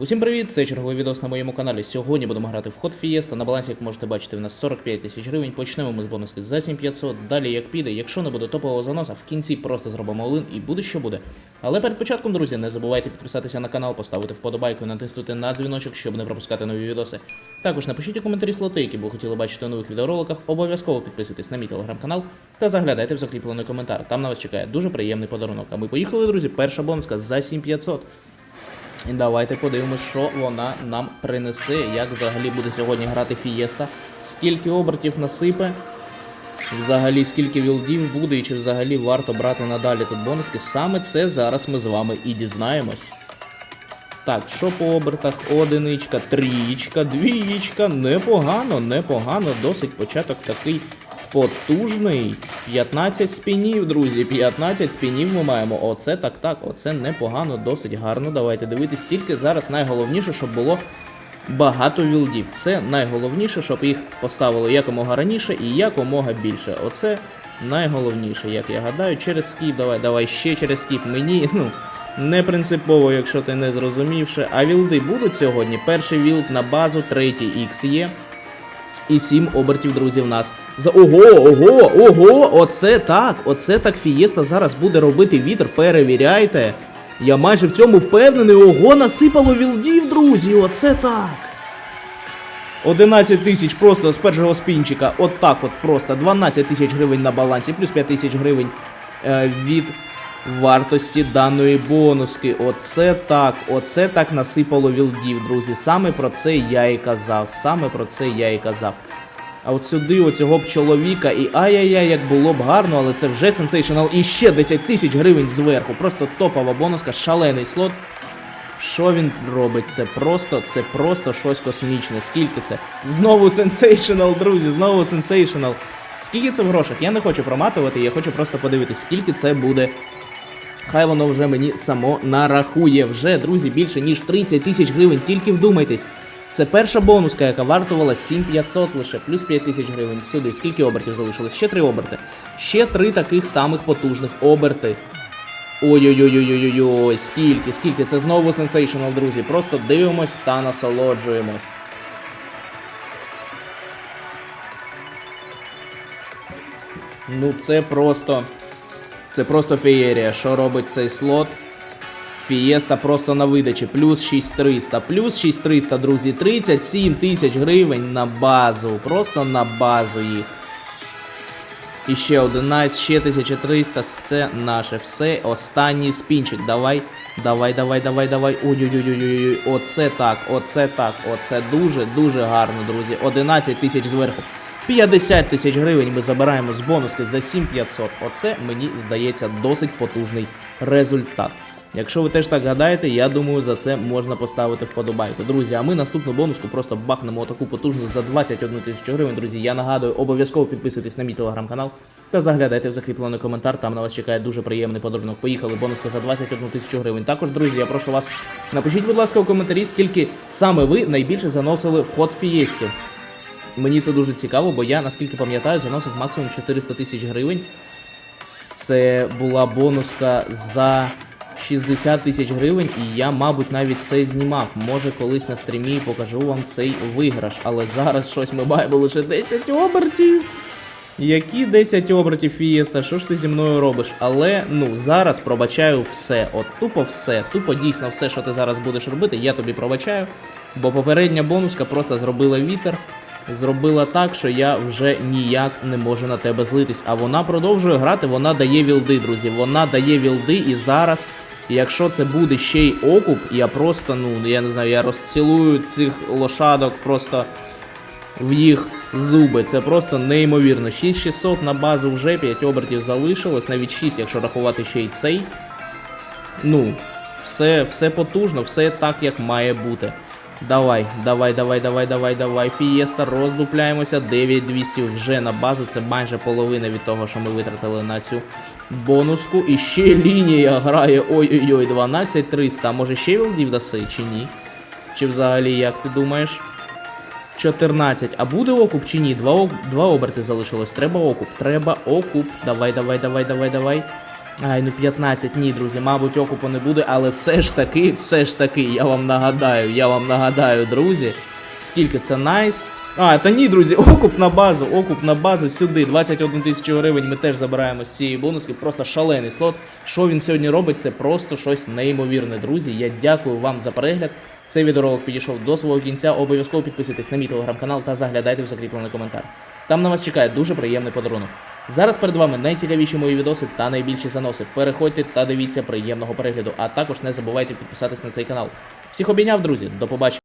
Усім привіт! Це черговий відос на моєму каналі. Сьогодні будемо грати в ход Фієста. На балансі, як можете бачити, в нас 45 тисяч гривень. Почнемо ми з бонуски за 7500. Далі як піде. Якщо не буде топового заноса, в кінці просто зробимо олин і буде що буде. Але перед початком, друзі, не забувайте підписатися на канал, поставити вподобайку і натиснути на дзвіночок, щоб не пропускати нові відоси. Також напишіть у коментарі слоти, які б хотіли бачити у нових відеороликах. Обов'язково підписуйтесь на мій телеграм-канал та заглядайте в закріплений коментар. Там на вас чекає дуже приємний подарунок. А ми поїхали, друзі. Перша бонуска за 7500. І давайте подивимось, що вона нам принесе, як взагалі буде сьогодні грати Фієста, скільки обертів насипе, взагалі скільки вілдів буде, і чи взагалі варто брати надалі тут бонуски. Саме це зараз ми з вами і дізнаємось. Так, що по обертах? Одиничка, трієчка, двієчка. Непогано, непогано. Досить початок такий потужний. 15 спінів, друзі. 15 спінів ми маємо. Оце так так, оце непогано, досить гарно. Давайте дивитись. Тільки зараз найголовніше, щоб було багато вілдів. Це найголовніше, щоб їх поставили якомога раніше і якомога більше. Оце найголовніше, як я гадаю. Через скіп, давай, давай ще через скіп. Мені, ну. Не принципово, якщо ти не зрозумівши. А вілди будуть сьогодні. Перший вілд на базу, третій X є. І сім обертів, друзі, в нас. За ого, ого, ого! Оце так! Оце так Фієста зараз буде робити вітер. Перевіряйте. Я майже в цьому впевнений. Ого, насипало вілдів, друзі! Оце так! 11 тисяч просто з першого спінчика. От так от просто. 12 тисяч гривень на балансі, плюс 5 тисяч гривень е, від вартості даної бонуски. Оце так, оце так насипало вілдів, друзі. Саме про це я і казав. Саме про це я і казав. А от сюди оцього б чоловіка і ай-яй-яй, як було б гарно, але це вже сенсейшнл. І ще 10 тисяч гривень зверху. Просто топова бонуска, шалений слот. Що він робить? Це просто, це просто щось космічне. Скільки це? Знову сенсейшнл, друзі, знову сенсейшнл. Скільки це в грошах? Я не хочу проматувати, я хочу просто подивитись, скільки це буде. Хай воно вже мені само нарахує. Вже, друзі, більше ніж 30 тисяч гривень, тільки вдумайтесь. Це перша бонуска, яка вартувала 7500 лише, плюс 5 тисяч гривень сюди. Скільки обертів залишилось? Ще три оберти. Ще три таких самих потужних оберти. Ой-ой-ой-ой-ой-ой, скільки, скільки, це знову сенсейшнл, друзі. Просто дивимось та насолоджуємось. Ну це просто. Це просто феєрія. Що робить цей слот? Фієста просто на видачі. Плюс 6300. Плюс 6300, друзі. 37 тисяч гривень на базу. Просто на базу їх. І ще один найс, ще 1300. Це наше все. Останній спінчик. Давай. Давай, давай, давай, давай. Ой-ой-ой-ой-ой. Оце так, оце так, оце дуже, дуже гарно, друзі. 11 тисяч зверху. 50 тисяч гривень ми забираємо з бонуски за 7500. Оце мені здається досить потужний результат. Якщо ви теж так гадаєте, я думаю, за це можна поставити вподобайку. Друзі, а ми наступну бонуску просто бахнемо таку потужну за 21 тисячу гривень. Друзі, я нагадую, обов'язково підписуйтесь на мій телеграм-канал та заглядайте в закріплений коментар. Там на вас чекає дуже приємний подарунок. Поїхали, бонуска за 21 тисячу гривень. Також, друзі, я прошу вас, напишіть, будь ласка, у коментарі, скільки саме ви найбільше заносили в ход фієсті. Мені це дуже цікаво, бо я, наскільки пам'ятаю, заносив максимум 400 тисяч гривень. Це була бонуска за 60 тисяч гривень, і я, мабуть, навіть це знімав. Може, колись на стрімі покажу вам цей виграш. Але зараз щось ми маємо лише 10 обертів. Які 10 обертів Фієста, що ж ти зі мною робиш? Але ну зараз пробачаю все. От тупо все, тупо дійсно все, що ти зараз будеш робити, я тобі пробачаю. Бо попередня бонуска просто зробила вітер. Зробила так, що я вже ніяк не можу на тебе злитись. А вона продовжує грати, вона дає вілди, друзі. Вона дає вілди, і зараз, якщо це буде ще й окуп, я просто, ну, я не знаю, я розцілую цих лошадок просто в їх зуби. Це просто неймовірно. 6600 на базу вже 5 обертів залишилось, навіть 6, якщо рахувати ще й цей. Ну, все, все потужно, все так, як має бути. Давай, давай, давай, давай, давай, давай. Фієста, роздупляємося. 9200 вже на базу. Це майже половина від того, що ми витратили на цю бонуску. І ще лінія грає. Ой-ой-ой, 12300. А може ще вілдів даси, чи ні? Чи взагалі, як ти думаєш? 14. А буде окуп чи ні? Два, два оберти залишилось. Треба окуп. Треба окуп. Давай, давай, давай, давай, давай. Ай, ну 15, ні, друзі, мабуть, окупу не буде, але все ж таки, все ж таки, я вам нагадаю, я вам нагадаю, друзі, скільки це найс. А, та ні, друзі, окуп на базу, окуп на базу сюди. 21 тисячу гривень ми теж забираємо з цієї бонуски. Просто шалений слот. Що він сьогодні робить, це просто щось неймовірне, друзі. Я дякую вам за перегляд. Цей відеоролик підійшов до свого кінця. Обов'язково підписуйтесь на мій телеграм-канал та заглядайте в закріплений коментар. Там на вас чекає дуже приємний подарунок. Зараз перед вами найцікавіші мої відоси та найбільші заноси. Переходьте та дивіться приємного перегляду, а також не забувайте підписатись на цей канал. Всіх обійняв, друзі, до побачення.